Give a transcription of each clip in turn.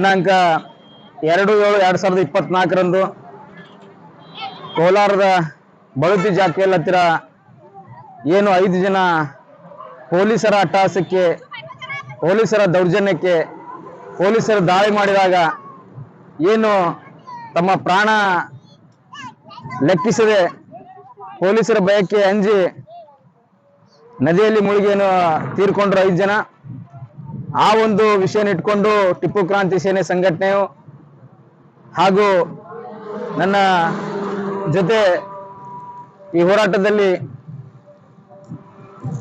ದಿನಾಂಕ ಎರಡು ಏಳು ಎರಡ್ ಸಾವಿರದ ಇಪ್ಪತ್ನಾಲ್ಕರಂದು ಕೋಲಾರದ ಬಳುತಿ ಜಾಕಿಯಲ್ಲಿ ಹತ್ತಿರ ಏನು ಐದು ಜನ ಪೊಲೀಸರ ಅಟ್ಟಹಾಸಕ್ಕೆ ಪೊಲೀಸರ ದೌರ್ಜನ್ಯಕ್ಕೆ, ಪೊಲೀಸರು ದಾಳಿ ಮಾಡಿದಾಗ ಏನು ತಮ್ಮ ಪ್ರಾಣ ಲೆಕ್ಕಿಸದೆ ಪೊಲೀಸರ ಭಯಕ್ಕೆ ಅಂಜಿ ನದಿಯಲ್ಲಿ ಮುಳುಗಿ ಏನು ತೀರ್ಕೊಂಡ್ರು ಐದು ಜನ. ಆ ಒಂದು ವಿಷಯ ಇಟ್ಕೊಂಡು ಟಿಪ್ಪು ಕ್ರಾಂತಿ ಸೇನೆ ಸಂಘಟನೆಯು ಹಾಗೂ ನನ್ನ ಜೊತೆ ಈ ಹೋರಾಟದಲ್ಲಿ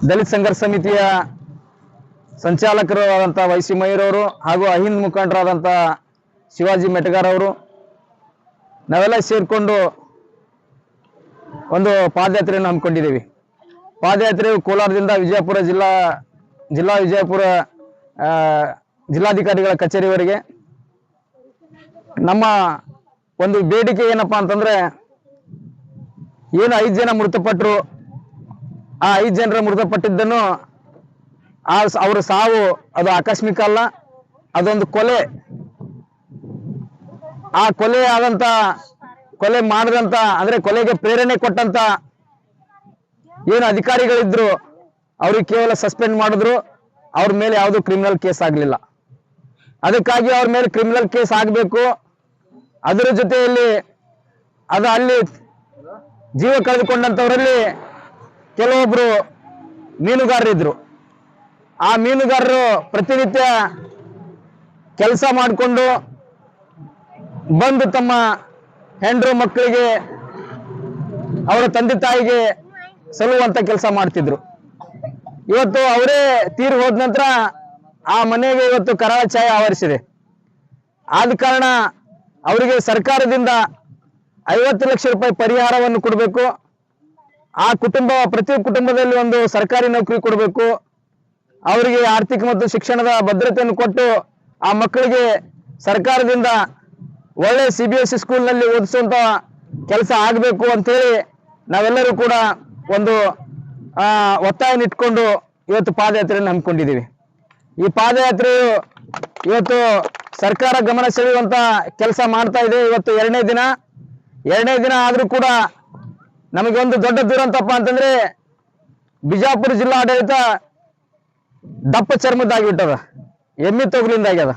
ದಲಿತ ಸಂಘರ್ಷ ಸಮಿತಿಯ ಸಂಚಾಲಕರು ಆದಂಥ ವೈ ಸಿ ಮಯೂರವರು ಹಾಗೂ ಅಹಿಂದ್ ಮುಖಂಡರಾದಂಥ ಶಿವಾಜಿ ಮೆಟಗಾರ್ ಅವರು. ನಾವೆಲ್ಲ ಸೇರಿಕೊಂಡು ಒಂದು ಪಾದಯಾತ್ರೆಯನ್ನು ಹಮ್ಮಿಕೊಂಡಿದ್ದೀವಿ. ಪಾದಯಾತ್ರೆಯು ಕೋಲಾರದಿಂದ ವಿಜಯಪುರ ಜಿಲ್ಲಾ ಜಿಲ್ಲಾ ವಿಜಯಪುರ ಜಿಲ್ಲಾಧಿಕಾರಿಗಳ ಕಚೇರಿವರೆಗೆ ನಮ್ಮ ಒಂದು ಬೇಡಿಕೆ ಏನಪ್ಪಾ ಅಂತಂದ್ರೆ ಏನು ಐದು ಜನ ಮೃತಪಟ್ಟರು ಆ ಐದು ಜನರ ಮೃತಪಟ್ಟಿದ್ದನ್ನು ಆ ಅವರ ಸಾವು ಅದು ಆಕಸ್ಮಿಕ ಅಲ್ಲ, ಅದೊಂದು ಕೊಲೆ. ಆ ಕೊಲೆ ಆದಂತ, ಕೊಲೆ ಮಾಡಿದಂತ, ಅಂದ್ರೆ ಕೊಲೆಗೆ ಪ್ರೇರಣೆ ಕೊಟ್ಟಂತ ಏನು ಅಧಿಕಾರಿಗಳಿದ್ರು, ಅವ್ರಿಗೆ ಕೇವಲ ಸಸ್ಪೆಂಡ್ ಮಾಡಿದ್ರು. ಅವ್ರ ಮೇಲೆ ಯಾವುದು ಕ್ರಿಮಿನಲ್ ಕೇಸ್ ಆಗಲಿಲ್ಲ. ಅದಕ್ಕಾಗಿ ಅವ್ರ ಮೇಲೆ ಕ್ರಿಮಿನಲ್ ಕೇಸ್ ಆಗಬೇಕು. ಅದರ ಜೊತೆಯಲ್ಲಿ ಅದು ಅಲ್ಲಿ ಜೀವ ಕಳೆದುಕೊಂಡಂಥವರಲ್ಲಿ ಕೆಲವೊಬ್ರು ಮೀನುಗಾರರಿದ್ರು ಆ ಮೀನುಗಾರರು ಪ್ರತಿನಿತ್ಯ ಕೆಲಸ ಮಾಡಿಕೊಂಡು ಬಂದು ತಮ್ಮ ಹೆಂಡ್ರು ಮಕ್ಕಳಿಗೆ ಅವರ ತಂದೆ ತಾಯಿಗೆ ಸಲ್ಲುವಂತ ಕೆಲಸ ಮಾಡ್ತಿದ್ರು. ಇವತ್ತು ಅವರೇ ತೀರ್ ಹೋದ ನಂತರ ಆ ಮನೆಗೆ ಇವತ್ತು ಕರಾಳ ಛಾಯೆ ಆವರಿಸಿದೆ. ಆದ ಕಾರಣ ಅವರಿಗೆ ಸರ್ಕಾರದಿಂದ ಐವತ್ತು ಲಕ್ಷ ರೂಪಾಯಿ ಪರಿಹಾರವನ್ನು ಕೊಡಬೇಕು. ಆ ಕುಟುಂಬ, ಪ್ರತಿ ಕುಟುಂಬದಲ್ಲಿ ಒಂದು ಸರ್ಕಾರಿ ನೌಕರಿ ಕೊಡಬೇಕು. ಅವರಿಗೆ ಆರ್ಥಿಕ ಮತ್ತು ಶಿಕ್ಷಣದ ಭದ್ರತೆಯನ್ನು ಕೊಟ್ಟು ಆ ಮಕ್ಕಳಿಗೆ ಸರ್ಕಾರದಿಂದ ಒಳ್ಳೆ ಸಿ ಬಿ ಎಸ್ ಸಿ ಸ್ಕೂಲ್ನಲ್ಲಿ ಓದಿಸುವಂತ ಕೆಲಸ ಆಗಬೇಕು ಅಂತೇಳಿ ನಾವೆಲ್ಲರೂ ಕೂಡ ಒಂದು ಒತ್ತಾಯನ ಇಟ್ಕೊಂಡು ಇವತ್ತು ಪಾದಯಾತ್ರೆಯನ್ನು ಹಮ್ಮಿಕೊಂಡಿದ್ದೀವಿ. ಈ ಪಾದಯಾತ್ರೆಯು ಇವತ್ತು ಸರ್ಕಾರ ಗಮನ ಸೆಳೆಯುವಂತ ಕೆಲಸ ಮಾಡ್ತಾ ಇದೆ. ಇವತ್ತು ಎರಡನೇ ದಿನ. ಎರಡನೇ ದಿನ ಆದರೂ ಕೂಡ ನಮಗೆ ಒಂದು ದೊಡ್ಡ ದುರಂತಪ್ಪ ಅಂತಂದ್ರೆ ಬಿಜಾಪುರ ಜಿಲ್ಲಾ ಆಡಳಿತ ದಪ್ಪ ಚರ್ಮದಾಗಿಬಿಟ್ಟದ ಎಮ್ಮಿ ತೊಗಲಿಂದಾಗ್ಯದ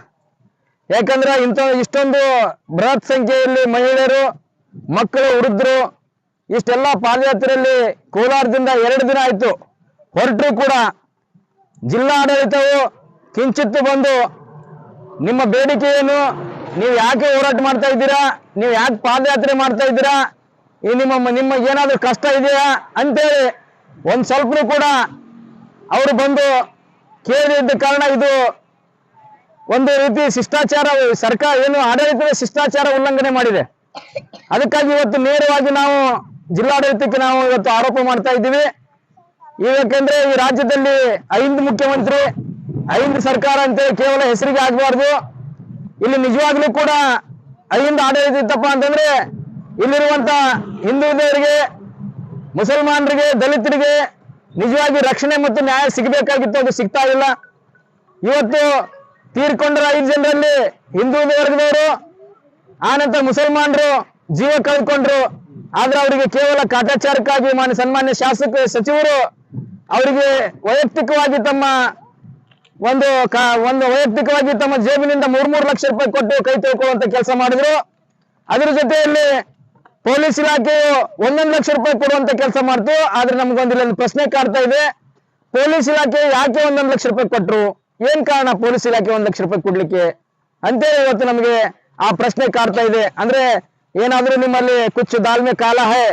ಯಾಕಂದ್ರೆ ಇಂಥ ಇಷ್ಟೊಂದು ಬೃಹತ್ ಸಂಖ್ಯೆಯಲ್ಲಿ ಮಹಿಳೆಯರು, ಮಕ್ಕಳು, ವೃದ್ಧರು ಇಷ್ಟೆಲ್ಲ ಪಾದಯಾತ್ರೆಯಲ್ಲಿ ಕೋಲಾರದಿಂದ ಎರಡು ದಿನ ಆಯ್ತು. ಹೊರಟರು ಕೂಡ ಜಿಲ್ಲಾ ಆಡಳಿತವು ಕಿಂಚಿತ್ತು ಬಂದು, ನಿಮ್ಮ ಬೇಡಿಕೆ ಏನು ನೀವು ಯಾಕೆ ಹೋರಾಟ ಮಾಡ್ತಾ ಇದ್ದೀರಾ? ನೀವು ಯಾಕೆ ಪಾದಯಾತ್ರೆ ಮಾಡ್ತಾ ಇದ್ದೀರಾ? ಈ ನಿಮ್ಮ ನಿಮ್ಮ ಏನಾದರೂ ಕಷ್ಟ ಇದೆಯಾ? ಅಂತೇಳಿ ಒಂದು ಸ್ವಲ್ಪ ಕೂಡ ಅವರು ಬಂದು ಕೇಳಿದ ಕಾರಣ ಇದು ಒಂದು ರೀತಿ ಶಿಷ್ಟಾಚಾರ, ಸರ್ಕಾರ ಏನು ಆಡಳಿತದ ಶಿಷ್ಟಾಚಾರ ಉಲ್ಲಂಘನೆ ಮಾಡಿದೆ. ಅದಕ್ಕಾಗಿ ಇವತ್ತು ನೇರವಾಗಿ ನಾವು ಜಿಲ್ಲಾಡಳಿತಕ್ಕೆ ನಾವು ಇವತ್ತು ಆರೋಪ ಮಾಡ್ತಾ ಇದ್ದೀವಿ. ಏಕೆಂದ್ರೆ ಈ ರಾಜ್ಯದಲ್ಲಿ ಐದು ಮುಖ್ಯಮಂತ್ರಿ, ಐದು ಸರ್ಕಾರ ಅಂತೇಳಿ ಕೇವಲ ಹೆಸರಿಗೆ ಆಗಬಾರ್ದು. ಇಲ್ಲಿ ನಿಜವಾಗ್ಲೂ ಕೂಡ ಐದು ಆಡಳಿತ ಇತ್ತಪ್ಪ ಅಂತಂದ್ರೆ ಇಲ್ಲಿರುವಂತ ಹಿಂದುಳಿದವರಿಗೆ ಮುಸಲ್ಮಾನರಿಗೆ, ದಲಿತರಿಗೆ ನಿಜವಾಗಿ ರಕ್ಷಣೆ ಮತ್ತು ನ್ಯಾಯ ಸಿಗಬೇಕಾಗಿತ್ತು, ಅದು ಸಿಗ್ತಾ ಇಲ್ಲ. ಇವತ್ತು ತೀರ್ಕೊಂಡ್ರ ಐದು ಜನರಲ್ಲಿ ಹಿಂದೂ ವರ್ಗದವರು ಆನಂತರ ಮುಸಲ್ಮಾನರು, ಜೀವ ಕಳ್ಕೊಂಡ್ರು. ಆದ್ರೆ ಅವರಿಗೆ ಕೇವಲ ಕಾಟಾಚಾರಕ್ಕಾಗಿ ಮಾನ್ಯ ಸನ್ಮಾನ್ಯ ಶಾಸಕ ಸಚಿವರು ಅವರಿಗೆ ವೈಯಕ್ತಿಕವಾಗಿ ತಮ್ಮ ಒಂದು ಒಂದು ವೈಯಕ್ತಿಕವಾಗಿ ತಮ್ಮ ಜೇಬಿನಿಂದ ಮೂರ್ ಮೂರು ಲಕ್ಷ ರೂಪಾಯಿ ಕೊಟ್ಟು ಕೈ ತೊಳ್ಕೊಳ್ಳುವಂತ ಕೆಲಸ ಮಾಡಿದ್ರು. ಅದರ ಜೊತೆಯಲ್ಲಿ ಪೊಲೀಸ್ ಇಲಾಖೆಯು ಒಂದೊಂದು ಲಕ್ಷ ರೂಪಾಯಿ ಕೊಡುವಂತ ಕೆಲಸ ಮಾಡ್ತು. ಆದ್ರೆ ನಮ್ಗೊಂದು ಇಲ್ಲೊಂದು ಪ್ರಶ್ನೆ ಕಾಡ್ತಾ ಇದೆ. ಪೊಲೀಸ್ ಇಲಾಖೆ ಯಾಕೆ ಒಂದೊಂದು ಲಕ್ಷ ರೂಪಾಯಿ ಕೊಟ್ರು? ಏನ್ ಕಾರಣ ಪೊಲೀಸ್ ಇಲಾಖೆ ಒಂದ್ ಲಕ್ಷ ರೂಪಾಯಿ ಕೊಡ್ಲಿಕ್ಕೆ? ಅಂತೇಳಿ ಇವತ್ತು ನಮಗೆ ಆ ಪ್ರಶ್ನೆ ಕಾಡ್ತಾ ಇದೆ. ಅಂದ್ರೆ ಏನಾದ್ರೂ ನಿಮ್ಮಲ್ಲಿ ಕುಚ್ಚು ದಾಲ್ಮೆ ಕಾಲ ಹೇ,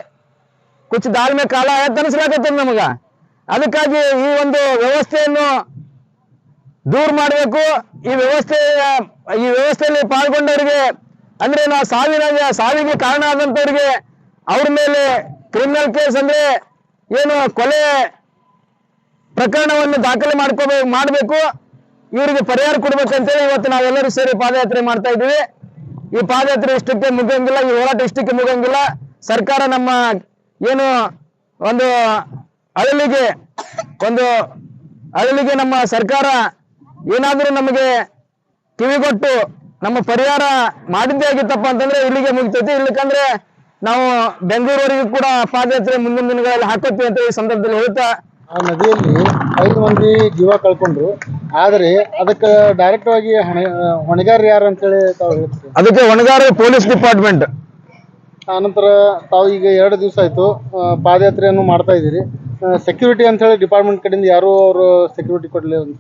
ಕುಚ್ಚು ದಾಲ್ಮೆ ಕಾಲ ಹೇ ತನಿಸ್ಲಾಕತ್ತದ ನಮಗ? ಅದಕ್ಕಾಗಿ ಈ ಒಂದು ವ್ಯವಸ್ಥೆಯನ್ನು ದೂರ ಮಾಡಬೇಕು. ಈ ವ್ಯವಸ್ಥೆ ಈ ವ್ಯವಸ್ಥೆಯಲ್ಲಿ ಪಾಲ್ಗೊಂಡವರಿಗೆ, ಅಂದ್ರೆ ನಾವು ಸಾವಿನ ಸಾವಿಗೆ ಕಾರಣ ಆದಂತವ್ರಿಗೆ ಅವ್ರ ಮೇಲೆ ಕ್ರಿಮಿನಲ್ ಕೇಸ್ ಅಂದ್ರೆ ಏನು ಕೊಲೆ ಪ್ರಕರಣವನ್ನು ದಾಖಲೆ ಮಾಡ್ಕೋಬೇಕು ಮಾಡಬೇಕು. ಇವರಿಗೆ ಪರಿಹಾರ ಕೊಡ್ಬೇಕಂತೇಳಿ ಇವತ್ತು ನಾವೆಲ್ಲರೂ ಸೇರಿ ಪಾದಯಾತ್ರೆ ಮಾಡ್ತಾ ಇದ್ದೀವಿ. ಈ ಪಾದಯಾತ್ರೆ ಇಷ್ಟಕ್ಕೆ ಮುಗಿಯಂಗಿಲ್ಲ, ಈ ಹೋರಾಟ ಇಷ್ಟಕ್ಕೆ ಮುಗಿಯಂಗಿಲ್ಲ. ಸರ್ಕಾರ ನಮ್ಮ ಏನು ಒಂದು ಅಳಲಿಗೆ ಒಂದು ಅಳಲಿಗೆ ನಮ್ಮ ಸರ್ಕಾರ ಏನಾದರೂ ನಮಗೆ ಕಿವಿಗೊಟ್ಟು ನಮ್ಮ ಪರಿಹಾರ ಮಾಡಿದ್ದೇ ಆಗಿತ್ತಪ್ಪ ಅಂತಂದ್ರೆ ಇಲ್ಲಿಗೆ ಮುಗಿತೈತಿ. ಇಲ್ಲಕಂದ್ರೆ ನಾವು ಬೆಂಗಳೂರವರೆಗೂ ಕೂಡ ಪಾದಯಾತ್ರೆ ಮುಂದಿನ ದಿನಗಳಲ್ಲಿ ಹಾಕೋತೀವಿ ಅಂತ ಈ ಸಂದರ್ಭದಲ್ಲಿ ಹೇಳ್ತಾ ಆ ನದಿಯಲ್ಲಿ ಐದು ಮಂದಿ ಜೀವ ಕಳ್ಕೊಂಡ್ರು. ಆದರೆ ಅದಕ್ಕೆ ಡೈರೆಕ್ಟ್ ಆಗಿ ಹೊಣೆ ಹೊಣೆಗಾರ ಯಾರು ಅಂತೇಳಿ ತಾವು ಹೇಳ್ತೀರಿ? ಅದಕ್ಕೆ ಹೊಣೆಗಾರ ಪೊಲೀಸ್ ಡಿಪಾರ್ಟ್ಮೆಂಟ್. ಆನಂತರ ತಾವು ಈಗ ಎರಡು ದಿವಸ ಆಯ್ತು ಪಾದಯಾತ್ರೆಯನ್ನು ಮಾಡ್ತಾ ಇದ್ದೀರಿ. ಸೆಕ್ಯೂರಿಟಿ ಅಂತ ಹೇಳಿ ಡಿಪಾರ್ಟ್ಮೆಂಟ್ ಕಡೆಯಿಂದ ಯಾರು ಅವರು ಸೆಕ್ಯೂರಿಟಿ ಕೊಡಲಿ ಅಂತ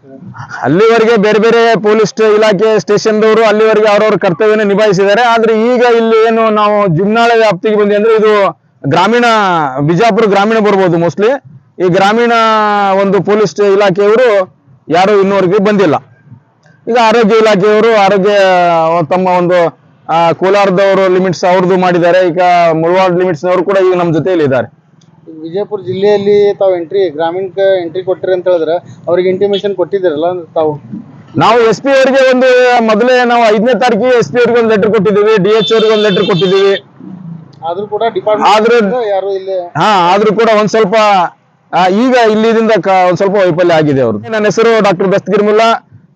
ಅಲ್ಲಿವರೆಗೆ ಬೇರೆ ಬೇರೆ ಪೊಲೀಸ್ ಇಲಾಖೆ ಸ್ಟೇಷನ್ದವರು ಅಲ್ಲಿವರೆಗೆ ಅವರವ್ರ ಕರ್ತವ್ಯನ ನಿಭಾಯಿಸಿದ್ದಾರೆ. ಆದ್ರೆ ಈಗ ಇಲ್ಲಿ ಏನು ನಾವು ಜಿಮ್ನಾಳ ವ್ಯಾಪ್ತಿಗೆ ಬಂದ್ವಿ ಅಂದ್ರೆ ಇದು ಗ್ರಾಮೀಣ ಬಿಜಾಪುರ ಗ್ರಾಮೀಣ ಬರ್ಬೋದು ಮೋಸ್ಟ್ಲಿ ಈ ಗ್ರಾಮೀಣ ಒಂದು ಪೊಲೀಸ್ ಇಲಾಖೆಯವರು ಯಾರು ಇನ್ನೂವರೆಗೆ ಬಂದಿಲ್ಲ. ಈಗ ಆರೋಗ್ಯ ಇಲಾಖೆಯವರು ಆರೋಗ್ಯ ತಮ್ಮ ಒಂದು ಕೋಲಾರದವರು ಲಿಮಿಟ್ಸ್ ಅವ್ರದ್ದು ಮಾಡಿದ್ದಾರೆ. ಈಗ ಮುಳವಾಡ ಲಿಮಿಟ್ಸ್ ನವರು ಕೂಡ ಈಗ ನಮ್ಮ ಜೊತೆಯಲ್ಲಿ ಇದ್ದಾರೆ. ವಿಜಯಪುರ ಜಿಲ್ಲೆಯಲ್ಲಿ ತಾವು ಎಂಟ್ರಿ ಗ್ರಾಮೀಣಕ್ಕೆ ಎಂಟ್ರಿ ಕೊಟ್ಟಿರಿ ಅಂತ ಹೇಳಿದ್ರೆ ಅವ್ರಿಗೆ ಇಂಟಿಮೇಷನ್ ಕೊಟ್ಟಿದ್ದೀರಲ್ಲ ತಾವು? ನಾವು ಎಸ್ ಪಿ ಅವರಿಗೆ ಒಂದು ಮೊದಲೇ ನಾವು ಐದನೇ ತಾರೀಕಿಗೆ ಎಸ್ ಪಿ ಅವ್ರಿಗೆ ಒಂದು ಲೆಟರ್ ಕೊಟ್ಟಿದ್ದೀವಿ ಡಿ ಎಚ್ ಅವ್ರಿಗೆ ಒಂದು ಲೆಟರ್ ಕೊಟ್ಟಿದ್ದೀವಿ. ಆದ್ರೂ ಕೂಡ ಡಿಪಾರ್ಟ್ಮೆಂಟ್ ಆದ್ರೂ- ಯಾರು ಇಲ್ಲಿ? ಹಾ ಆದ್ರೂ ಕೂಡ ಒಂದ್ ಸ್ವಲ್ಪ ಈಗ ಇಲ್ಲಿದಿಂದ ಒಂದ್ ಸ್ವಲ್ಪ ವೈಫಲ್ಯ ಆಗಿದೆ ಅವರು ನನ್ನ ಹೆಸರು ಡಾಕ್ಟರ್ ಬೆಸ್ತ್ ಗಿರ್ಮುಲ್ಲಾ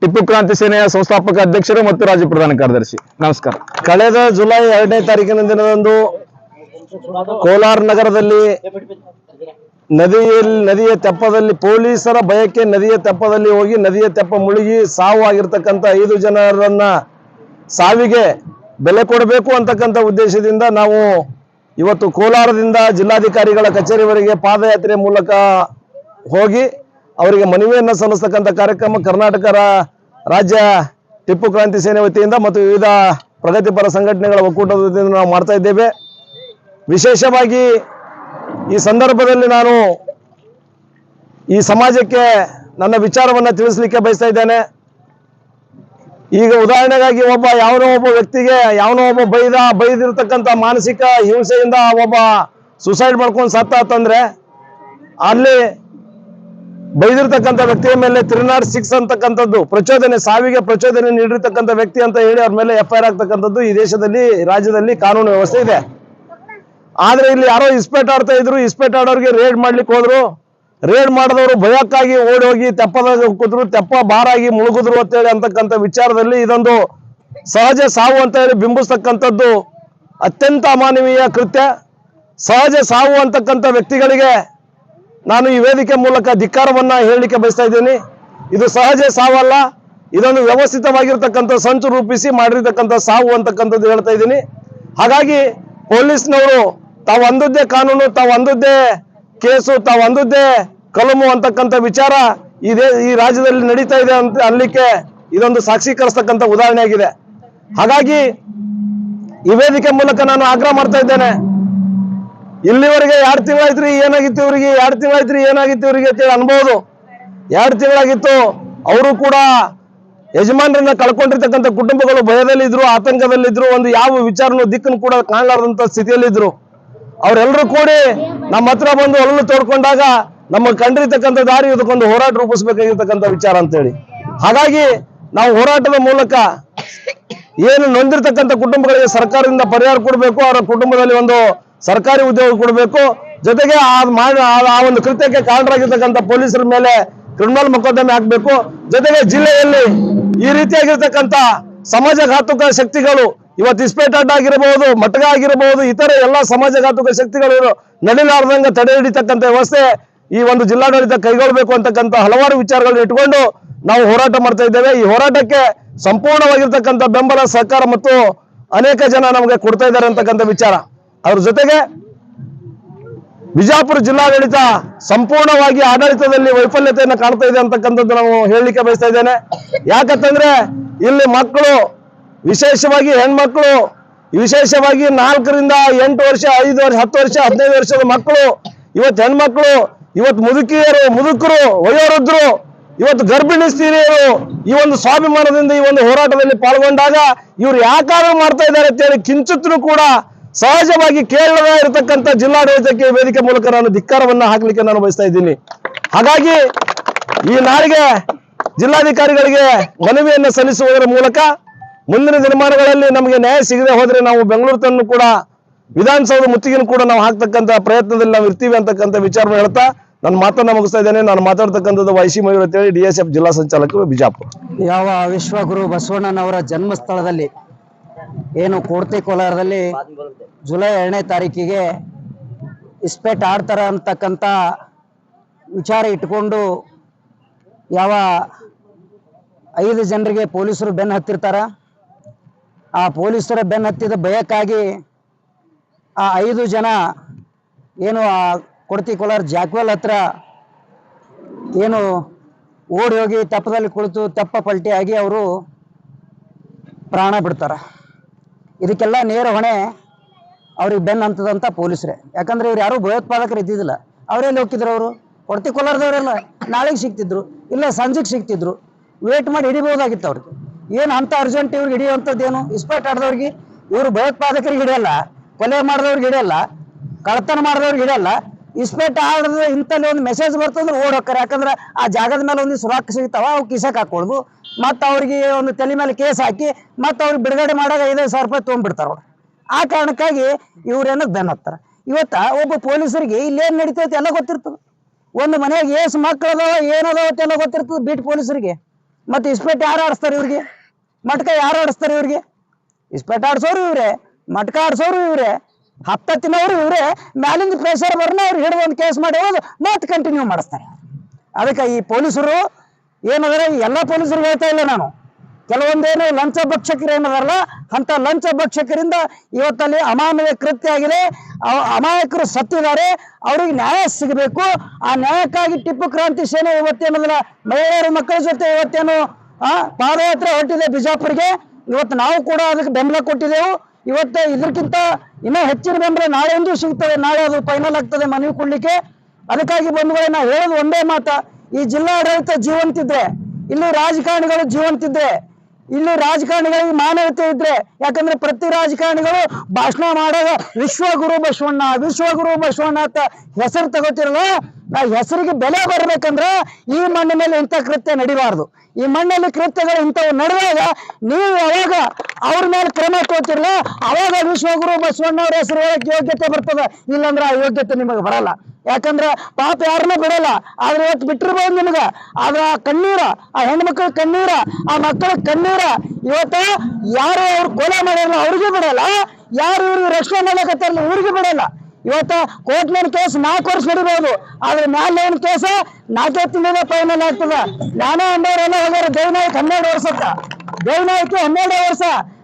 ಟಿಪ್ಪು ಕ್ರಾಂತಿ ಸೇನೆಯ ಸಂಸ್ಥಾಪಕ ಅಧ್ಯಕ್ಷರು ಮತ್ತು ರಾಜ್ಯ ಪ್ರಧಾನ ಕಾರ್ಯದರ್ಶಿ. ನಮಸ್ಕಾರ. ಕಳೆದ ಜುಲೈ ಎರಡನೇ ತಾರೀಕಿನ ದಿನದಂದು ಕೋಲಾರ ನಗರದಲ್ಲಿ ನದಿಯಲ್ಲಿ, ನದಿಯ ತೆಪ್ಪದಲ್ಲಿ, ಪೊಲೀಸರ ಭಯಕ್ಕೆ ನದಿಯ ತೆಪ್ಪದಲ್ಲಿ ಹೋಗಿ, ನದಿಯ ತೆಪ್ಪ ಮುಳುಗಿ ಸಾವು ಆಗಿರ್ತಕ್ಕಂಥ ಐದು ಜನರನ್ನ ಸಾವಿಗೆ ಬೆಲೆ ಕೊಡಬೇಕು ಅಂತಕ್ಕಂಥ ಉದ್ದೇಶದಿಂದ ನಾವು ಇವತ್ತು ಕೋಲಾರದಿಂದ ಜಿಲ್ಲಾಧಿಕಾರಿಗಳ ಕಚೇರಿವರೆಗೆ ಪಾದಯಾತ್ರೆ ಮೂಲಕ ಹೋಗಿ ಅವರಿಗೆ ಮನವಿಯನ್ನು ಸಲ್ಲಿಸ್ತಕ್ಕಂಥ ಕಾರ್ಯಕ್ರಮ ಕರ್ನಾಟಕ ರಾಜ್ಯ ಟಿಪ್ಪು ಕ್ರಾಂತಿ ಸೇನೆ ವತಿಯಿಂದ ಮತ್ತು ವಿವಿಧ ಪ್ರಗತಿಪರ ಸಂಘಟನೆಗಳ ಒಕ್ಕೂಟದ ನಾವು ಮಾಡ್ತಾ ಇದ್ದೇವೆ. ವಿಶೇಷವಾಗಿ ಈ ಸಂದರ್ಭದಲ್ಲಿ ನಾನು ಈ ಸಮಾಜಕ್ಕೆ ನನ್ನ ವಿಚಾರವನ್ನು ತಿಳಿಸ್ಲಿಕ್ಕೆ ಬಯಸ್ತಾ ಇದ್ದೇನೆ. ಈಗ ಉದಾಹರಣೆಗಾಗಿ ಒಬ್ಬ ಯಾವನೋ ಒಬ್ಬ ವ್ಯಕ್ತಿಗೆ, ಯಾವನೋ ಒಬ್ಬ ಬೈದ, ಬೈದಿರ್ತಕ್ಕಂಥ ಮಾನಸಿಕ ಹಿಂಸೆಯಿಂದ ಒಬ್ಬ ಸುಸೈಡ್ ಮಾಡ್ಕೊಂಡು ಸತ್ತ ಅಂತಂದ್ರೆ, ಅಲ್ಲಿ ಬೈದಿರ್ತಕ್ಕಂಥ ವ್ಯಕ್ತಿಯ ಮೇಲೆ ತ್ರೀ ನಾಟ್ ಸಿಕ್ಸ್ ಅಂತಕ್ಕಂಥದ್ದು, ಪ್ರಚೋದನೆ, ಸಾವಿಗೆ ಪ್ರಚೋದನೆ ನೀಡಿರ್ತಕ್ಕಂಥ ವ್ಯಕ್ತಿ ಅಂತ ಹೇಳಿ ಅವ್ರ ಮೇಲೆ ಎಫ್ ಐ ಆಗ್ತಕ್ಕಂಥದ್ದು ಈ ದೇಶದಲ್ಲಿ, ರಾಜ್ಯದಲ್ಲಿ ಕಾನೂನು ವ್ಯವಸ್ಥೆ ಇದೆ. ಆದ್ರೆ ಇಲ್ಲಿ ಯಾರೋ ಇಸ್ಪೇಟ್ ಆಡ್ತಾ ಇದ್ರು, ಇಸ್ಪೇಟ್ ಆಡೋರಿಗೆ ರೇಡ್ ಮಾಡ್ಲಿಕ್ಕೆ ಹೋದ್ರು ರೇಡ್ ಮಾಡಿದವರು ಭಯಕ್ಕಾಗಿ ಓಡಿ ಹೋಗಿ ತೆಪ್ಪದಾಗ ಕೂತರು ತೆಪ್ಪ ಬಾರಾಗಿ ಮುಳುಗಿದ್ರು ಅಂತೇಳಿ ಅಂತಕ್ಕಂಥ ವಿಚಾರದಲ್ಲಿ ಇದೊಂದು ಸಹಜ ಸಾವು ಅಂತ ಹೇಳಿ ಬಿಂಬಿಸ್ತಕ್ಕಂಥದ್ದು ಅತ್ಯಂತ ಅಮಾನವೀಯ ಕೃತ್ಯ. ಸಹಜ ಸಾವು ಅಂತಕ್ಕಂಥ ವ್ಯಕ್ತಿಗಳಿಗೆ ನಾನು ಈ ವೇದಿಕೆ ಮೂಲಕ ಧಿಕ್ಕಾರವನ್ನ ಹೇಳಲಿಕ್ಕೆ ಬಯಸ್ತಾ ಇದ್ದೀನಿ. ಇದು ಸಹಜ ಸಾವಲ್ಲ, ಇದೊಂದು ವ್ಯವಸ್ಥಿತವಾಗಿರ್ತಕ್ಕಂಥ ಸಂಚು ರೂಪಿಸಿ ಮಾಡಿರ್ತಕ್ಕಂಥ ಸಾವು ಅಂತಕ್ಕಂಥದ್ದು ಹೇಳ್ತಾ ಇದ್ದೀನಿ. ಹಾಗಾಗಿ ಪೊಲೀಸ್ನವರು ತಾವು ಅಂದದ್ದೇ ಕಾನೂನು, ತಾವು ಅಂದದ್ದೇ ಕೇಸು, ತಾವು ಅಂದದ್ದೇ ಕಲಮು ಅಂತಕ್ಕಂಥ ವಿಚಾರ ಇದೇ, ಈ ರಾಜ್ಯದಲ್ಲಿ ನಡೀತಾ ಇದೆ ಅಂತ ಅನ್ಲಿಕ್ಕೆ ಇದೊಂದು ಸಾಕ್ಷೀಕರಿಸ್ತಕ್ಕಂಥ ಉದಾಹರಣೆ ಆಗಿದೆ. ಹಾಗಾಗಿ ಈ ವೇದಿಕೆ ಮೂಲಕ ನಾನು ಆಗ್ರಹ ಮಾಡ್ತಾ ಇದ್ದೇನೆ. ಇಲ್ಲಿವರೆಗೆ ಎರಡು ತಿಂಗಳಾಯ್ತ್ರಿ ಏನಾಗಿತ್ತು ಇವರಿಗೆ? ಎರಡು ತಿಂಗಳಾಯ್ತ್ರಿ ಏನಾಗಿತ್ತು ಇವರಿಗೆ ಅಂತೇಳಿ ಅನ್ಬೋದು. ಎರಡು ತಿಂಗಳಾಗಿತ್ತು ಅವರು ಕೂಡ ಯಜಮಾನರನ್ನ ಕಳ್ಕೊಂಡಿರ್ತಕ್ಕಂಥ ಕುಟುಂಬಗಳು ಭಯದಲ್ಲಿದ್ರು, ಆತಂಕದಲ್ಲಿದ್ರು, ಒಂದು ಯಾವ ವಿಚಾರನೂ ದಿಕ್ಕನ್ನು ಕೂಡ ಕಾಣಲಾರದಂತ ಸ್ಥಿತಿಯಲ್ಲಿದ್ರು. ಅವರೆಲ್ಲರೂ ಕೂಡಿ ನಮ್ಮ ಹತ್ರ ಬಂದು ಅಲ್ಲೂ ತೋಡ್ಕೊಂಡಾಗ ನಮ್ಮ ಕಂಡಿರ್ತಕ್ಕಂಥ ದಾರಿ ಇದಕ್ಕೊಂದು ಹೋರಾಟ ರೂಪಿಸಬೇಕಾಗಿರ್ತಕ್ಕಂಥ ವಿಚಾರ ಅಂತೇಳಿ. ಹಾಗಾಗಿ ನಾವು ಹೋರಾಟದ ಮೂಲಕ ಏನು ನೊಂದಿರ್ತಕ್ಕಂಥ ಕುಟುಂಬಗಳಿಗೆ ಸರ್ಕಾರದಿಂದ ಪರಿಹಾರ ಕೊಡಬೇಕು, ಅವರ ಕುಟುಂಬದಲ್ಲಿ ಒಂದು ಸರ್ಕಾರಿ ಉದ್ಯೋಗ ಕೊಡಬೇಕು. ಜೊತೆಗೆ ಆ ಒಂದು ಕೃತ್ಯಕ್ಕೆ ಕಾರಣರಾಗಿರ್ತಕ್ಕಂಥ ಪೊಲೀಸರ ಮೇಲೆ ಕ್ರಿಮಿನಲ್ ಮೊಕದ್ದಮೆ ಹಾಕಬೇಕು. ಜೊತೆಗೆ ಜಿಲ್ಲೆಯಲ್ಲಿ ಈ ರೀತಿಯಾಗಿರ್ತಕ್ಕಂಥ ಸಮಾಜಘಾತುಕ ಶಕ್ತಿಗಳು ಇವತ್ತು ಇಸ್ಪೇಟ್ ಆಗಿರಬಹುದು ಮಟಗ ಆಗಿರಬಹುದು, ಇತರ ಎಲ್ಲ ಸಮಾಜಘಾತುಕ ಶಕ್ತಿಗಳು ನಡಿಲಾರ್ದಂಗೆ ತಡೆ ಹಿಡಿತಕ್ಕಂಥ ವ್ಯವಸ್ಥೆ ಈ ಒಂದು ಜಿಲ್ಲಾಡಳಿತ ಕೈಗೊಳ್ಳಬೇಕು ಅಂತಕ್ಕಂಥ ಹಲವಾರು ವಿಚಾರಗಳನ್ನ ಇಟ್ಕೊಂಡು ನಾವು ಹೋರಾಟ ಮಾಡ್ತಾ ಇದ್ದೇವೆ. ಈ ಹೋರಾಟಕ್ಕೆ ಸಂಪೂರ್ಣವಾಗಿರ್ತಕ್ಕಂಥ ಬೆಂಬಲ, ಸಹಕಾರ ಮತ್ತು ಅನೇಕ ಜನ ನಮಗೆ ಕೊಡ್ತಾ ಇದ್ದಾರೆ ಅಂತಕ್ಕಂಥ ವಿಚಾರ. ಅದ್ರ ಜೊತೆಗೆ ಬಿಜಾಪುರ ಜಿಲ್ಲಾಡಳಿತ ಸಂಪೂರ್ಣವಾಗಿ ಆಡಳಿತದಲ್ಲಿ ವೈಫಲ್ಯತೆಯನ್ನು ಕಾಣ್ತಾ ಇದೆ ಅಂತಕ್ಕಂಥದ್ದು ನಾವು ಹೇಳಲಿಕ್ಕೆ ಬಯಸ್ತಾ ಇದ್ದೇನೆ. ಯಾಕಂತಂದ್ರೆ ಇಲ್ಲಿ ಮಕ್ಕಳು, ವಿಶೇಷವಾಗಿ ಹೆಣ್ಮಕ್ಳು, ವಿಶೇಷವಾಗಿ ನಾಲ್ಕರಿಂದ ಎಂಟು ವರ್ಷ, ಐದು ವರ್ಷ, ಹತ್ತು ವರ್ಷ, ಹದಿನೈದು ವರ್ಷದ ಮಕ್ಕಳು, ಇವತ್ತು ಹೆಣ್ಮಕ್ಳು ಇವತ್ತು ಮುದುಕಿಯರು, ಮುದುಕರು, ವಯೋವೃದ್ಧರು, ಇವತ್ತು ಗರ್ಭಿಣಿ ಸ್ತ್ರೀಯರು ಈ ಒಂದು ಸ್ವಾಭಿಮಾನದಿಂದ ಈ ಒಂದು ಹೋರಾಟದಲ್ಲಿ ಪಾಲ್ಗೊಂಡಾಗ ಇವ್ರು ಯಾಕಾದ್ರೂ ಮಾಡ್ತಾ ಇದ್ದಾರೆ ಅಂತೇಳಿ ಕಿಂಚಿತ್ರು ಕೂಡ ಸಹಜವಾಗಿ ಕೇರಳದ ಇರತಕ್ಕಂಥ ಜಿಲ್ಲಾಡಳಿತಕ್ಕೆ ವೇದಿಕೆ ಮೂಲಕ ನಾನು ಧಿಕ್ಕಾರವನ್ನ ಹಾಕ್ಲಿಕ್ಕೆ ನಾನು ಬಯಸ್ತಾ ಇದ್ದೀನಿ. ಹಾಗಾಗಿ ಈ ನಾಳೆಗೆ ಜಿಲ್ಲಾಧಿಕಾರಿಗಳಿಗೆ ಮನವಿಯನ್ನು ಸಲ್ಲಿಸುವುದರ ಮೂಲಕ ಮುಂದಿನ ದಿನಮಾನಗಳಲ್ಲಿ ನಮಗೆ ನ್ಯಾಯ ಸಿಗದೆ ಹೋದ್ರೆ ನಾವು ಬೆಂಗಳೂರು ತನ್ನು ಕೂಡ ವಿಧಾನಸೌಧ ಮುತ್ತಿಗೆನು ಕೂಡ ನಾವು ಹಾಕ್ತಕ್ಕಂಥ ಪ್ರಯತ್ನದಲ್ಲಿ ನಾವು ಇರ್ತೀವಿ ಅಂತಕ್ಕಂಥ ವಿಚಾರವನ್ನು ಹೇಳ್ತಾ ನನ್ನ ಮಾತನ್ನ ಮುಗಿಸ್ತಾ ಇದ್ದೇನೆ. ನಾನು ಮಾತಾಡ್ತಕ್ಕಂಥದ್ದು ವೈಸಿ ಮಯೂರ್ ಅಂತೇಳಿ ಡಿ ಎಸ್ ಎಫ್ ಜಿಲ್ಲಾ ಸಂಚಾಲಕರು ಬಿಜಾಪುರ. ಯಾವ ವಿಶ್ವಗುರು ಬಸವಣ್ಣನವರ ಜನ್ಮಸ್ಥಳದಲ್ಲಿ ಏನು ಕೋಡ್ತಿ ಕೋಲಾರದಲ್ಲಿ ಜುಲೈ ಎರಡನೇ ತಾರೀಕಿಗೆ ಇಸ್ಪೇಟ್ ಆಡ್ತಾರ ಅಂತಕ್ಕಂಥ ವಿಚಾರ ಇಟ್ಕೊಂಡು ಯಾವ ಐದು ಜನರಿಗೆ ಪೊಲೀಸರು ಬೆನ್ನು ಹತ್ತಿರ್ತಾರ? ಆ ಪೊಲೀಸರ ಬೆನ್ನು ಹತ್ತಿದ ಭಯಕ್ಕಾಗಿ ಆ ಐದು ಜನ ಏನು ಆ ಕೊಡ್ತಿ ಕೋಲಾರ ಜಾಕ್ವೆಲ್ ಹತ್ರ ಏನು ಓಡಿ ಹೋಗಿ ತಪ್ಪದಲ್ಲಿ ಕುಳಿತು ತಪ್ಪ ಪಲ್ಟಿ ಆಗಿ ಅವರು ಪ್ರಾಣ ಬಿಡ್ತಾರೆ. ಇದಕ್ಕೆಲ್ಲ ನೇರ ಹೊಣೆ ಅವ್ರಿಗೆ ಬೆನ್ ಅಂತದಂತ ಪೊಲೀಸರೇ. ಯಾಕಂದ್ರೆ ಇವ್ರು ಯಾರು ಭಯೋತ್ಪಾದಕರು ಇದ್ದಿದ್ದಿಲ್ಲ. ಅವರೆಲ್ಲಿ ಹೋಗ್ತಿದ್ರು ಅವರು? ಕೊಡ್ತಿ ಕೊಲಾರದವರೆಲ್ಲ ನಾಳೆಗೆ ಸಿಗ್ತಿದ್ರು, ಇಲ್ಲ ಸಂಜೆಗೆ ಸಿಗ್ತಿದ್ರು. ವೇಟ್ ಮಾಡಿ ಹಿಡಿಬಹುದಾಗಿತ್ತು ಅವ್ರಿಗೆ ಏನು ಅಂತ ಅರ್ಜೆಂಟ್ ಇವ್ರಿಗೆ ಹಿಡಿಯುವಂಥದ್ದು ಏನು? ಇಸ್ಪೇಟ್ ಆಡ್ದವ್ರಿಗೆ ಇವರು ಭಯೋತ್ಪಾದಕರಿಗೆ ಹಿಡಿಯಲ್ಲ. ಕೊಲೆ ಮಾಡಿದವ್ರಿಗೆ ಹಿಡಿಯಲ್ಲ ಕಳತನ ಮಾಡಿದವ್ರಿಗೆ ಹಿಡಿಯಲ್ಲ, ಇಸ್ಪೆಟ್ ಆಡಿದ್ರೆ ಇಂಥಲ್ಲಿ ಒಂದು ಮೆಸೇಜ್ ಬರ್ತಂದ್ರೆ ಓಡ್ ಹೋಗ್ತಾರೆ. ಯಾಕಂದ್ರೆ ಆ ಜಾಗದ ಮೇಲೆ ಒಂದು ಸುರಾಕ್ ಸಿಗ್ತಾವ, ಅವು ಕಿಸಕ್ ಹಾಕೊಳ್ದು. ಮತ್ತೆ ಅವ್ರಿಗೆ ಒಂದು ತಲೆ ಮೇಲೆ ಕೇಸ್ ಹಾಕಿ, ಮತ್ತೆ ಅವ್ರಿಗೆ ಬಿಡುಗಡೆ ಮಾಡಾಗ ಐದೈದು ಸಾವಿರ ರೂಪಾಯಿ ತೊಗೊಂಡ್ಬಿಡ್ತಾರ ಅವ್ರು. ಆ ಕಾರಣಕ್ಕಾಗಿ ಇವ್ರೇನೋ ಬೆನ್ ಹತ್ತಾರ. ಇವತ್ತ ಒಬ್ಬ ಪೊಲೀಸರಿಗೆ ಇಲ್ಲೇನ್ ನಡೀತೈತೆ ಎಲ್ಲ ಗೊತ್ತಿರ್ತದೆ. ಒಂದು ಮನೆಯಾಗ ಏಸ್ ಮಕ್ಳು ಅದಾವ ಏನದಾವ ಗೊತ್ತಿರ್ತದೆ ಬೀಟ್ ಪೊಲೀಸರಿಗೆ. ಮತ್ತೆ ಇಸ್ಪೆಟ್ ಯಾರು ಆಡಿಸ್ತಾರೆ ಇವ್ರಿಗೆ? ಮಟ್ಕ ಯಾರು ಆಡಿಸ್ತಾರೆ ಇವ್ರಿಗೆ? ಇಸ್ಪೆಟ್ ಆಡಿಸೋರು ಇವ್ರೆ. ಮಟ್ಕ ಆಡ್ಸೋರು ಇವ್ರೆ. ಹತ್ತ ತಿನ್ನೋರು ಇವ್ರೆ. ಮ್ಯಾಲಿಂದ ಪ್ರೆಷರ್ ಬರ್ನ ಅವ್ರು ಹಿಡಿದು ಒಂದು ಕೇಸ್ ಮಾಡಿ ಹೋದು ಮತ್ತೆ ಕಂಟಿನ್ಯೂ ಮಾಡಿಸ್ತಾರೆ. ಅದಕ್ಕೆ ಈ ಪೊಲೀಸರು ಏನಂದ್ರೆ ಎಲ್ಲ ಪೊಲೀಸರು ಹೇಳ್ತಾ ಇಲ್ಲ ನಾನು. ಕೆಲವೊಂದೇನು ಲಂಚ ಭಕ್ಷಕರು ಏನದಾರಲ್ಲ, ಅಂತ ಲಂಚ ಭಕ್ಷಕರಿಂದ ಇವತ್ತಲ್ಲಿ ಅಮಾನವ ಕೃತ್ಯ ಆಗಿದೆ. ಅಮಾಯಕರು ಸತ್ತಿದ್ದಾರೆ. ಅವ್ರಿಗೆ ನ್ಯಾಯ ಸಿಗಬೇಕು. ಆ ನ್ಯಾಯಕ್ಕಾಗಿ ಟಿಪ್ಪು ಕ್ರಾಂತಿ ಸೇನೆ ಇವತ್ತೇನದಲ್ಲ, ಮಹಿಳೆಯರು ಮಕ್ಕಳ ಜೊತೆ ಇವತ್ತೇನು ಪಾದಯಾತ್ರೆ ಹೊರಟಿದೆ ಬಿಜಾಪುರ್ಗೆ. ಇವತ್ತು ನಾವು ಕೂಡ ಅದಕ್ಕೆ ಬೆಂಬಲ ಕೊಟ್ಟಿದ್ದೆವು. ಇವತ್ತು ಇದಕ್ಕಿಂತ ಇನ್ನೂ ಹೆಚ್ಚಿನ ಬೆಂಬಲ ನಾಳೆಂದು ಸಿಗ್ತದೆ, ನಾಳೆ ಅದು ಫೈನಲ್ ಆಗ್ತದೆ ಮನವಿ ಕೊಡ್ಲಿಕ್ಕೆ. ಅದಕ್ಕಾಗಿ ಬಂಧುಗಳೇ, ನಾವು ಹೇಳೋದು ಒಂದೇ ಮಾತ. ಈ ಜಿಲ್ಲಾಡಳಿತ ಜೀವಂತಿದ್ರೆ ಇಲ್ಲಿ ರಾಜಕಾರಣಿಗಳು ಜೀವಂತಿದ್ರೆ ಇಲ್ಲಿ ರಾಜಕಾರಣಿಗಳಿಗೆ ಮಾನವತೆ ಇದ್ರೆ, ಯಾಕಂದ್ರೆ ಪ್ರತಿ ರಾಜಕಾರಣಿಗಳು ಭಾಷಣ ಮಾಡೋದು ವಿಶ್ವಗುರು ಬಸವಣ್ಣ ವಿಶ್ವಗುರು ಬಸವಣ್ಣ ಅಂತ ಹೆಸರು ತಗೋತಿರಲ್ಲ ನಾ ಹೆಸರಿಗೆ ಬೆಲೆ ಬರ್ಬೇಕಂದ್ರೆ ಈ ಮಣ್ಣ ಮೇಲೆ ಇಂಥ ಕೃತ್ಯ ನಡಿಬಾರ್ದು. ಈ ಮಣ್ಣಲ್ಲಿ ಕೃತ್ಯಗಳು ಇಂಥವು ನಡೆದಾಗ ನೀವು ಯಾವಾಗ ಅವ್ರ ಮೇಲೆ ಕ್ರಮ ತಗೋತಿರಲ್ಲ ಅವಾಗ ವಿಶ್ವಗುರು ಬಸವಣ್ಣವ್ರ ಹೆಸರು ಹೇಳಕ್ ಯೋಗ್ಯತೆ ಬರ್ತದ. ಇಲ್ಲಾಂದ್ರೆ ಆ ಯೋಗ್ಯತೆ ನಿಮಗೆ ಬರಲ್ಲ. ಯಾಕಂದ್ರೆ ಪಾಪ ಯಾರನ್ನೂ ಬಿಡಲ್ಲ. ಆದ್ರೆ ಇವತ್ತು ಬಿಟ್ಟಿರ್ಬೋದು ನಿಮ್ಗ. ಆದ್ರೆ ಆ ಕಣ್ಣೀರ, ಆ ಹೆಣ್ಮಕ್ಳ ಕಣ್ಣೀರ, ಆ ಮಕ್ಕಳ ಕಣ್ಣೀರ ಇವತ್ತು ಯಾರು ಅವ್ರು ಕೊಲೆ ಮಾಡಿರಲ್ಲ ಅವ್ರಿಗೆ ಬಿಡಲ್ಲ. ಯಾರು ಇವ್ರಿಗೆ ರಕ್ಷಣೆ ಮಾಡಕತ್ತಾರಲ್ಲ ಇವ್ರಿಗೆ ಬಿಡಲ್ಲ. ಇವತ್ತ ಕೋರ್ಟ್ನಲ್ಲಿ ಕೇಸ್ ನಾಲ್ಕು ವರ್ಷ ನಡಿಬಹುದು ಆದ್ರೆ ಮ್ಯಾಲೆ ಏನು ಕೇಸ ನಾಲ್ಕೇ ತಿಂಗಳ ಫೈನಲ್ ಆಗ್ತದ. ನಾನೇ ಅಂದವ್ರೆಲ್ಲ ಹೋಗ್ಯಾರ. ದೇವನಾಯ್ಕ ಹನ್ನೆರಡು ವರ್ಷಕ್ಕ ದೇವನಾಯ್ಕ ಹನ್ನೆರಡು ವರ್ಷ.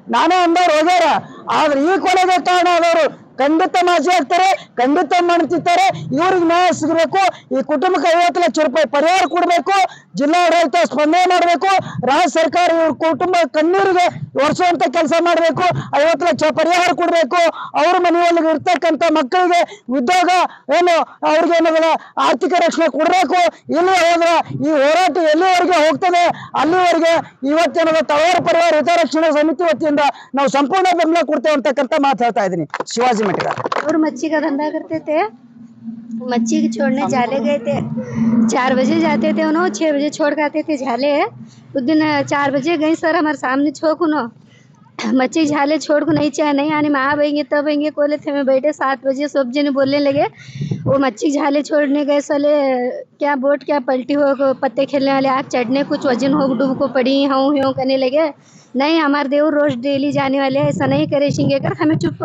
ನಾನೇ ಅಂದವ್ರು ಹೋಗ್ಯಾರ. ಆದ್ರೆ ಈ ಕೊಲೆಗೆ ಕಾರಣ ಆದವರು ಖಂಡಿತ ಮಾಜಿ ಆಗ್ತಾರೆ, ಖಂಡಿತ ಮಾಡ್ತಿರ್ತಾರೆ, ಇವ್ರಿಗೆ ನ್ಯಾಯ ಸಿಗಬೇಕು, ಈ ಕುಟುಂಬಕ್ಕೆ ಐವತ್ತು ಲಕ್ಷ ರೂಪಾಯಿ ಪರಿಹಾರ ಕೊಡಬೇಕು, ಜಿಲ್ಲಾಡಳಿತ ಸ್ಪಂದನೆ ಮಾಡಬೇಕು, ರಾಜ್ಯ ಸರ್ಕಾರ ಇವ್ರ ಕುಟುಂಬ ಕಣ್ಣೀರಿಗೆ ಒರೆಸುವಂತ ಕೆಲಸ ಮಾಡಬೇಕು, ಐವತ್ತು ಲಕ್ಷ ಪರಿಹಾರ ಕೊಡಬೇಕು, ಅವ್ರ ಮನೆಯಲ್ಲಿ ಇರ್ತಕ್ಕಂಥ ಮಕ್ಕಳಿಗೆ ಉದ್ಯೋಗ, ಏನು, ಅವ್ರಿಗೆ ಏನಾದ್ರೆ ಆರ್ಥಿಕ ರಕ್ಷಣೆ ಕೊಡಬೇಕು, ಇಲ್ಲಿ ಹೋದ್ರೆ ಈ ಹೋರಾಟ ಎಲ್ಲಿವರೆಗೆ ಹೋಗ್ತದೆ, ಅಲ್ಲಿವರೆಗೆ ಇವತ್ತಿನ ತವರ ಪರಿವಾರ ಹಿತರಕ್ಷಣಾ ಸಮಿತಿ ವತಿಯಿಂದ ನಾವು ಸಂಪೂರ್ಣ ಬೆಂಬಲ ಕೊಡ್ತೇವೆ ಅಂತಕ್ಕಂಥ ಮಾತು ಹೇಳ್ತಾ ಇದ್ದೀನಿ. ಶಿವಾಜಿ मच्छी का और मच्छी का धंधा करते थे। मच्छी छोड़ने झाले गए थे। चार बजे जाते थे उन्होंने छः बजे छोड़ के आते थे झाले। उस दिन चार बजे गई सर हमारे सामने छोक उन्हों। मच्छी झाले छोड़ को नहीं चाहे, नहीं आने माँ बहेंगे तब आएँगे, कोले थे मैं बैठे सात बजे, सब जने बोलने लगे, वो मच्छी झाले छोड़ने गए सले, क्या बोट, क्या पलटी हो पत्ते खेलने वाले, आग चढ़ने कुछ वज़न हो, डूब को पड़ी, हूँ ह्यों करने लगे। नहीं, हमारे देव रोज डेली जाने वाले ऐसा नहीं करे सिंगे कर हमें चुप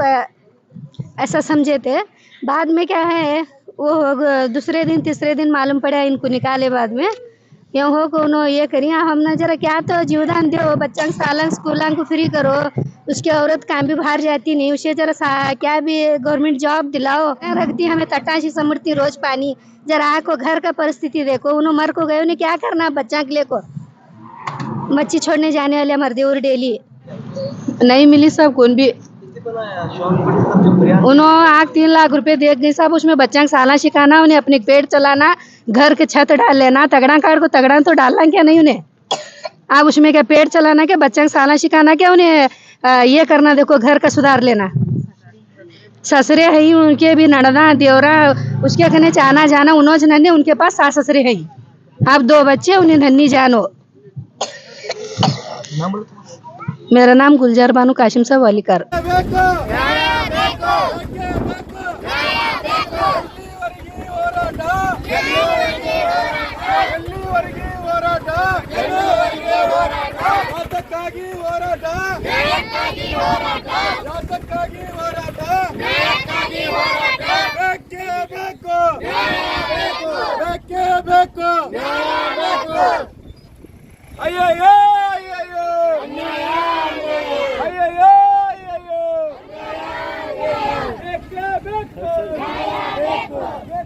ऐसा समझे थे। बाद में क्या है, वो दूसरे दिन, तीसरे दिन मालूम पड़ा इनको निकाले बाद में। यो हो को उन्होंने ये करी हमने जरा क्या तो जीवदान दो बच्चा सालन स्कूलां को फ्री करो। उसकी औरत काम भी बाहर जाती नहीं, उसे जरा क्या भी गवर्नमेंट जॉब दिलाओ। रखती, हमें तटाशी समृद्धि रोज पानी। जरा आको घर का परिस्थिति देखो। उन्होंने मर को गए, उन्हें क्या करना बच्चा के लिए को? मच्छी छोड़ने जाने वाले हमारे और डेली। नहीं मिली सब, कौन भी उन्होंने आग तीन लाख रुपए दे गई सब उसमें बच्चा का साला सिखाना उन्हें अपने पेट चलाना, घर के छत डाल लेना, तगड़ा कार्ड को तगड़ा तो डालना क्या नहीं उन्हें? आप उसमें क्या पेट चलाना, क्या बच्चा का साला सिखाना क्या उन्हें ये करना, देखो घर का सुधार लेना। ससुरे है ही, उनके भी नड़ना देवरा, उसके कहने चाना जाना, उन्होंने नन्हे, उनके पास सास ससुरे है ही। आप दो बच्चे, उन्हें नन्ही जानो। मेरा नाम गुलजार बानू काशिम साहब वालीकर ay Jaya Deco!